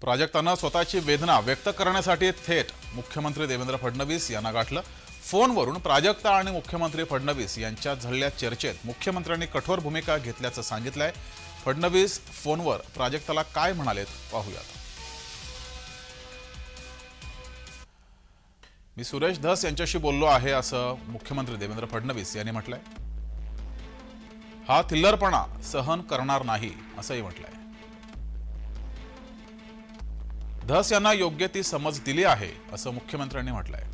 प्राजक्तानं स्वतःची वेदना व्यक्त करण्यासाठी थेट मुख्यमंत्री देवेंद्र फडणवीस यांना गाठलं. फोनवरून प्राजक्ता आणि मुख्यमंत्री फडणवीस यांच्यात झालेल्या चर्चेत मुख्यमंत्र्यांनी कठोर भूमिका घेतल्याचं सांगितलंय. फडणवीस फोनवर प्राजक्ताला काय म्हणालेत पाहूयात. मी सुरेश धस यांच्याशी बोललो आहे असं मुख्यमंत्री देवेंद्र फडणवीस यांनी म्हटलंय. हा थिल्लरपणा सहन करणार नाही असंही म्हटलंय. धस यांना योग्य ती समज दिली आहे असं मुख्यमंत्र्यांनी म्हटलंय.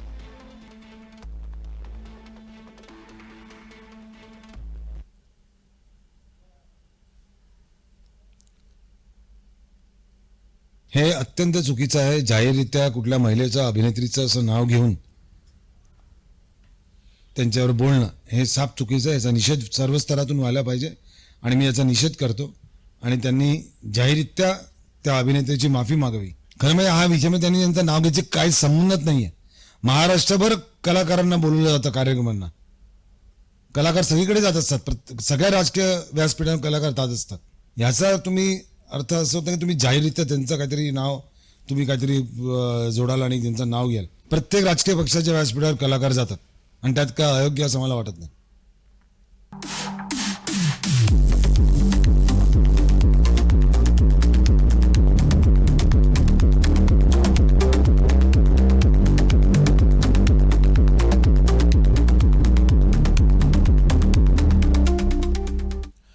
हे अत्यंत चुकीचं आहे. जाहीररित्या कुठल्या महिलेचं अभिनेत्रीचं असं नाव घेऊन त्यांच्यावर बोलणं हे साप चुकीचं आहे. याचा निषेध सर्व स्तरातून व्हायला पाहिजे आणि मी याचा निषेध करतो. आणि त्यांनी जाहीररित्या त्या अभिनेत्याची माफी मागावी. खरं म्हणजे हा विषय म्हणजे त्यांनी त्यांचं नाव घ्यायचे काही संबंधच नाही आहे महाराष्ट्रभर कलाकारांना बोलवलं जातं कार्यक्रमांना. कलाकार सगळीकडे जात असतात. प्रत्येक सगळ्या राजकीय व्यासपीठावर कलाकार जात असतात. ह्याचा तुम्ही अर्थ असं होतं की तुम्ही जाहीररित्या त्यांचं काहीतरी नाव तुम्ही काहीतरी जोडाल आणि त्यांचं नाव घ्याल. प्रत्येक राजकीय पक्षाच्या व्यासपीठावर कलाकार जातात. आणि त्यात काय अयोग्य असं मला वाटत नाही.